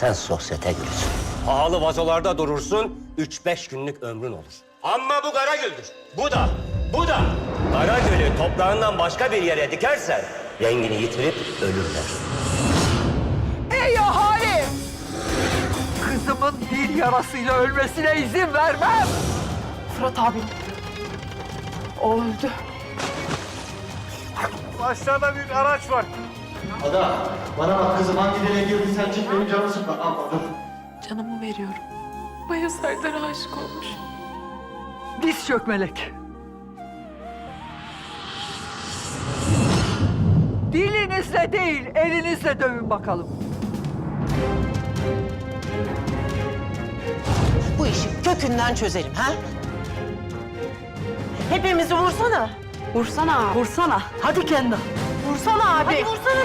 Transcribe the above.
sen sosyete gülsün. Pahalı vazolarda durursun, üç beş günlük ömrün olur. Ama bu Karagül'dür. Bu da, bu da. Karagül'ü toprağından başka bir yere dikersen, rengini yitirip ölürler. Ey ahali! Kızımın bir yarasıyla ölmesine izin vermem. Fırat abi. O öldü. Aşağıda bir araç var. Ada, bana bak kızım hangi deliğe girdin sen çık benim canımı sıkma. Ama dur. Canımı veriyorum. Baya Serdar'a aşık olmuş. Diz çök melek. Dilinizle değil, elinizle dövün bakalım. Bu işi kökünden çözelim ha? Hepimizi vursana. Vursana. Vursana. Hadi kendi. Vursana abi. Hadi. Vursana.